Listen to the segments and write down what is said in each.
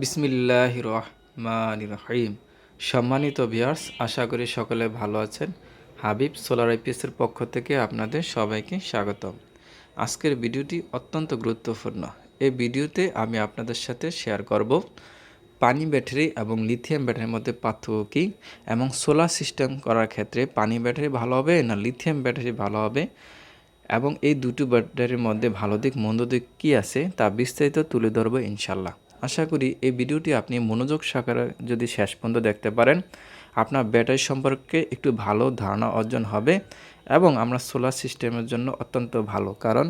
বিসমিল্লাহ রহমান রহিম। সম্মানিত ভিয়ার্স আশা করি সকলে ভালো আছেন। হাবিব সোলার আইপিএসের পক্ষ থেকে আপনাদের সবাইকে স্বাগতম। আজকের ভিডিওটি অত্যন্ত গুরুত্বপূর্ণ। এই ভিডিওতে আমি আপনাদের সাথে শেয়ার করব পানি ব্যাটারি এবং লিথিয়াম ব্যাটারির মধ্যে পার্থক্য কী এবং সোলার সিস্টেম করার ক্ষেত্রে পানি ব্যাটারি ভালো হবে না লিথিয়াম ব্যাটারি ভালো হবে এবং এই দুটো ব্যাটারির মধ্যে ভালো দিক, মন্দ দিক কী আছে তা বিস্তারিত তুলে ধরবো ইনশাল্লাহ আশা করি এই ভিডিওটি আপনি মনোযোগ সহকারে যদি শেষ পর্যন্ত দেখতে পারেন, আপনার ব্যাটারি সম্পর্কে একটু ভালো ধারণা অর্জন হবে এবং আমরা সোলার সিস্টেমের জন্য অত্যন্ত ভালো। কারণ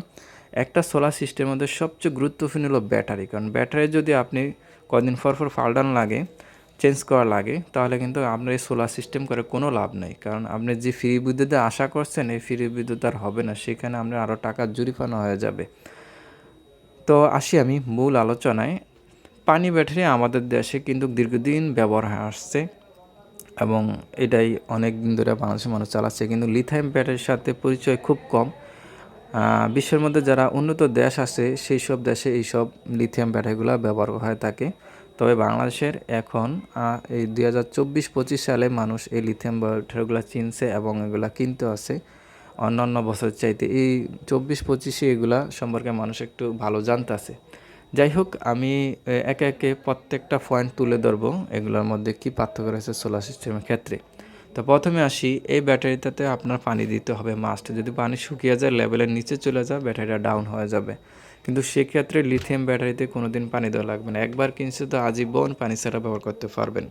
একটা সোলার সিস্টেমের মধ্যে সবচেয়ে গুরুত্বপূর্ণ হলো ব্যাটারি। কারণ ব্যাটারি যদি আপনি কদিন পর পর ফাল্টান লাগে চেঞ্জ করা লাগে, তাহলে কিন্তু আপনার এই সোলার সিস্টেম করে কোনো লাভ নেই। কারণ আপনি যে ফ্রি বিদ্যুতে আশা করছেন, এই ফ্রি বিদ্যুৎ আর হবে না, সেখানে আপনার আরও টাকা জরিফানো হয়ে যাবে। তো আসি আমি মূল আলোচনায়। পানি ব্যাটারি আমাদের দেশে কিন্তু দীর্ঘদিন ব্যবহার হয়ে আসছে এবং এটাই অনেক দিন ধরে বাংলাদেশের মানুষ চালাচ্ছে। কিন্তু লিথিয়াম ব্যাটারির সাথে পরিচয় খুব কম। বিশ্বের মধ্যে যারা উন্নত দেশ আছে সেই সব দেশে এই সব লিথিয়াম ব্যাটারিগুলো ব্যবহার হয়ে থাকে। তবে বাংলাদেশের এখন এই দুই হাজার চব্বিশ পঁচিশ সালে মানুষ এই লিথিয়াম ব্যাটারিগুলো চিনছে এবং এগুলা কিনতে আছে। অন্যান্য বছর চাইতে এই চব্বিশ পঁচিশে এগুলা সম্পর্কে মানুষ একটু ভালো জানতে আছে। যাই হোক আমি একে একে প্রত্যেকটা পয়েন্ট তুলে ধরবো। এগুলোর মধ্যে কি পার্থক্য রয়েছে সোলার সিস্টেমের ক্ষেত্রে? তো প্রথমে আসি, এই ব্যাটারিটাতে আপনার পানি দিতে হবে মাস্ট যদি পানি শুকিয়ে যায় লেভেলের নিচে চলে যায়, ব্যাটারিটা ডাউন হয়ে যাবে। কিন্তু সেক্ষেত্রে লিথিয়াম ব্যাটারিতে কোনো দিন পানি দেওয়া লাগবে না। একবার কিনছে তো আজীবন পানি ছাড়া ব্যবহার করতে পারবেন।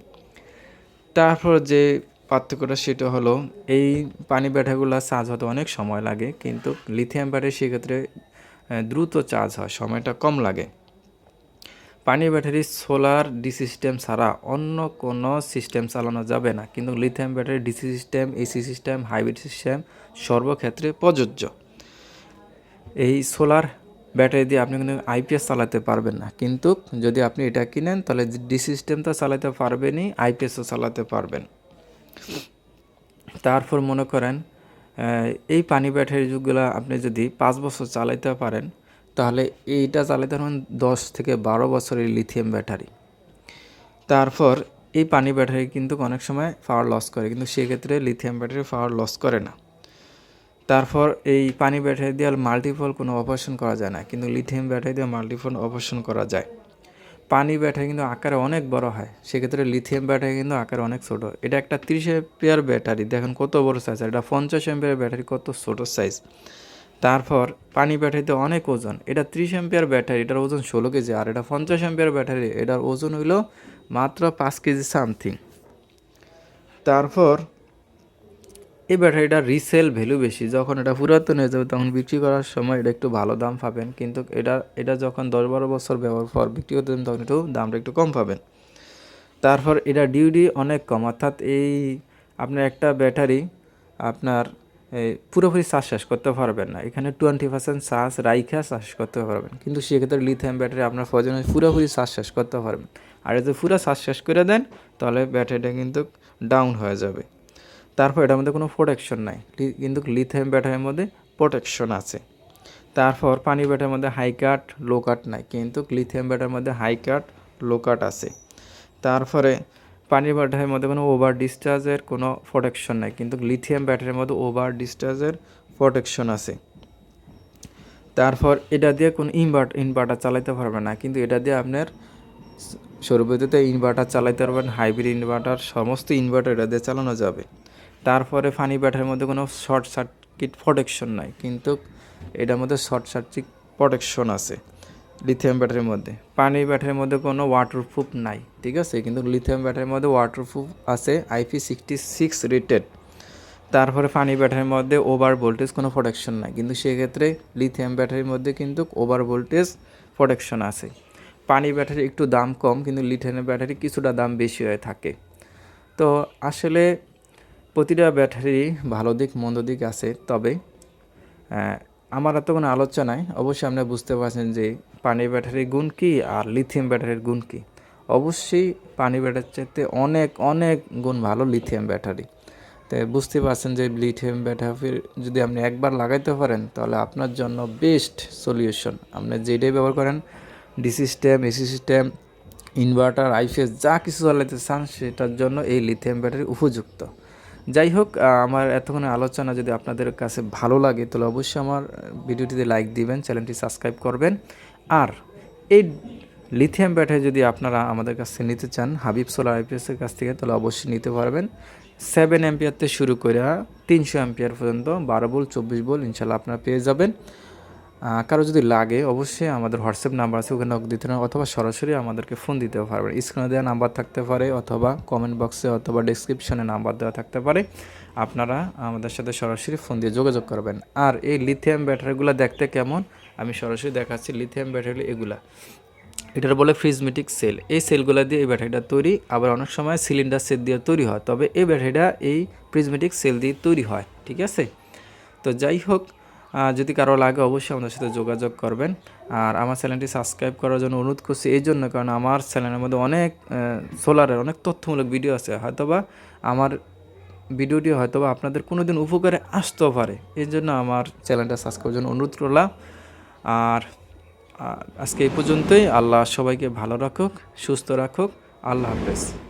তারপর যে পার্থক্যটা সেটা হলো, এই পানি ব্যাটারিগুলো চার্জ হতে অনেক সময় লাগে, কিন্তু লিথিয়াম ব্যাটারি সেক্ষেত্রে দ্রুত চার্জ হয়, সময়টা কম লাগে। পানি ব্যাটারি, সোলার ডি সিস্টেম ছাড়া অন্য কোনো সিস্টেম চালানো যাবে না। কিন্তু lithium battery, DC system, AC system, hybrid system সর্বক্ষেত্রে প্রযোজ্য। এই সোলার ব্যাটারি দিয়ে আপনি কিন্তু আইপিএস চালাতে পারবেন না। কিন্তু যদি আপনি এটা কিনেন, তাহলে ডি সিস্টেম তো চালাতে পারবেনই আইপিএসও চালাতে পারবেন। তারপর মনে করেন এই পানি ব্যাটারি যুগগুলো আপনি যদি পাঁচ বছর চালাইতে পারেন তাহলে এইটা চালাতে ধরুন দশ থেকে বারো বছরের লিথিয়াম ব্যাটারি তারপর এই পানি ব্যাটারি কিন্তু অনেক সময় পাওয়ার লস করে, কিন্তু সেক্ষেত্রে লিথিয়াম ব্যাটারি পাওয়ার লস করে না। তারপর এই পানি ব্যাটারি দিয়ে মাল্টিফল কোনো অপারেশন করা যায় না, কিন্তু লিথিয়াম ব্যাটারি দিয়ে মাল্টিফল অপারেশন করা যায়। পানি ব্যাটারি কিন্তু আকারে অনেক বড় হয়, সেক্ষেত্রে লিথিয়াম ব্যাটারি কিন্তু আকারে অনেক ছোটো। এটা একটা তিরিশ এম্পিয়ার ব্যাটারি দেখেন কত বড় সাইজ এটা পঞ্চাশ এম্পিয়ার ব্যাটারি কত ছোটো সাইজ তারপর পানি ব্যাটারিতে অনেক ওজন। এটা ত্রিশ এম্পিয়ার ব্যাটারি, এটার ওজন ষোলো কেজি, আর এটা পঞ্চাশ এম্পিয়ার ব্যাটারি, এটার ওজন হইল মাত্র পাঁচ কেজি সামথিং। তারপর এই ব্যাটারিটার রিসেল ভ্যালু বেশি। যখন এটা পুরাতন হয়ে যাবে, তখন বিক্রি করার সময় এটা একটু ভালো দাম পাবেন। কিন্তু এটা এটা যখন দশ বারো বছর ব্যবহার পর বিক্রি করতে তখন একটু দামটা একটু কম পাবেন। তারপর এটা ডিউডি অনেক কম। অর্থাৎ এই আপনার একটা ব্যাটারি আপনার পুরোপুরি শ্বাস শেষ করতে পারবেন না। এখানে টোয়েন্টি পার্সেন্ট শ্বাস রাইখা শ্বাস করতে পারবেন। কিন্তু সেক্ষেত্রে লিথিয়াম ব্যাটারি আপনার প্রয়োজন পুরোপুরি শ্বাস শেষ করতে পারবেন। আর যদি পুরো শ্বাস শেষ করে দেন, তাহলে ব্যাটারিটা কিন্তু ডাউন হয়ে যাবে। তারপর এটার মধ্যে কোনো প্রোটেকশন নাই। কিন্তু লিথিয়াম ব্যাটারির মধ্যে প্রোটেকশন আছে। তারপর পানি ব্যাটারির মধ্যে হাই কাট লো কাট নাই। কিন্তু লিথিয়াম ব্যাটারির মধ্যে হাই কাট লো কাট আছে। তারপরে পানির ব্যাটারির মধ্যে কোনো ওভার ডিসচার্জের কোনো প্রোটেকশন নাই, কিন্তু লিথিয়াম ব্যাটারির মধ্যে ওভার ডিসচার্জের প্রোটেকশন আছে। তারপর এটা দিয়ে কোনো ইনভার্ট ইনভার্টার চালাইতে পারবে না, কিন্তু এটা দিয়ে আপনার সৌরবিদ্যুতে ইনভার্টার চালাইতে পারবেন হাইব্রিড ইনভার্টার সমস্ত ইনভার্টার এটা দিয়ে চালানো যাবে। তারপরে ফানি ব্যাটারির মধ্যে কোনো শর্ট সার্কিট প্রোটেকশন নাই, কিন্তু এটার মধ্যে শর্ট সার্কিট প্রোটেকশন আছে। লিথিয়াম ব্যাটারির মধ্যে। পানি ব্যাটারির মধ্যে কোনো ওয়াটারপ্রুফ নাই, ঠিক আছে? কিন্তু লিথিয়াম ব্যাটারির মধ্যে ওয়াটারপ্রুফ আছে আইপি সিক্সটি সিক্স রেটেড তারপরে পানি ব্যাটারির মধ্যে ওভার ভোল্টেজ কোনো প্রোটেকশন নাই। কিন্তু সেক্ষেত্রে লিথিয়াম ব্যাটারির মধ্যে কিন্তু ওভার ভোল্টেজ প্রোটেকশন আছে। পানি ব্যাটারি একটু দাম কম, কিন্তু লিথিয়াম ব্যাটারি কিছুটা দাম বেশি হয়ে থাকে। তো আসলে প্রতিটা ব্যাটারি ভালো দিক, মন্দ দিক আছে। তবে আমার এত কোনো আলোচনায় অবশ্যই আপনি বুঝতে পারছেন যে পানি ব্যাটারির গুণ কী আর লিথিয়াম ব্যাটারির গুণ কী? অবশ্যই পানি ব্যাটারির চাইতে অনেক অনেক গুণ ভালো লিথিয়াম ব্যাটারি। তো বুঝতে পারছেন যে লিথিয়াম ব্যাটারি যদি আপনি একবার লাগাইতে পারেন, তাহলে আপনার জন্য বেস্ট সলিউশন আপনি যেটাই ব্যবহার করেন D system AC system inverter IPS যা কিছু চালাতে চান, সেটার জন্য এই লিথিয়াম ব্যাটারি উপযুক্ত। যাই হোক আমার এতক্ষণ আলোচনা যদি আপনাদের কাছে ভালো লাগে, তাহলে অবশ্যই আমার ভিডিওটিতে লাইক দিবেন চ্যানেলটি সাবস্ক্রাইব করবেন। আর এই লিথিয়াম ব্যাটারি যদি আপনারা আমাদের কাছ থেকে নিতে চান, হাবিব সোলার আইপিএসের কাছ থেকে, তাহলে অবশ্যই নিতে পারবেন। সেভেন অ্যাম্পিয়ার থেকে শুরু করে তিনশো অ্যাম্পিয়ার পর্যন্ত, বারো বোল চব্বিশ বোল ইনশাল্লাহ আপনারা পেয়ে যাবেন। কারও যদি লাগে, অবশ্যই আমাদের হোয়াটসঅ্যাপ নাম্বার আছে, ওখানে দিতে পারেন, অথবা সরাসরি আমাদেরকে ফোন দিতে পারবেন। স্ক্রিনে দেওয়া নাম্বার থাকতে পারে, অথবা কমেন্ট বক্সে অথবা ডেসক্রিপশনে নাম্বার দেওয়া থাকতে পারে। আপনারা আমাদের সাথে সরাসরি ফোন দিয়ে যোগাযোগ করবেন। আর এই লিথিয়াম ব্যাটারিগুলো দেখতে কেমন? আমি সরাসরি দেখাচ্ছি লিথিয়াম ব্যাটারি এগুলা। এটার বলে ফ্রিজমেটিক সেল এই সেলগুলো দিয়ে এই ব্যাটারিটা তৈরি, আবার অনেক সময় সিলিন্ডার সেল দিয়ে তৈরি হয়। তবে এই ব্যাটারিটা এই প্রিজমেটিক সেল দিয়ে তৈরি হয়, ঠিক আছে? তো যাই হোক যদি কারও লাগে অবশ্যই আমাদের সাথে যোগাযোগ করবেন। আর আমার চ্যানেলটি সাবস্ক্রাইব করার জন্য অনুরোধ করছি, এই জন্য কারণ আমার চ্যানেলের মধ্যে অনেক সোলারের অনেক তথ্যমূলক ভিডিও আছে। হয়তোবা আমার ভিডিওটি হয়তোবা আপনাদের কোনো দিন উপকারে আসতেও পারে। এই জন্য আমার চ্যানেলটা সাবস্ক্রাইবের জন্য অনুরোধ করলাম। আর আজকে এই পর্যন্তই। আল্লাহ সবাইকে ভালো রাখুক সুস্থ রাখুক। আল্লাহ হাফেজ।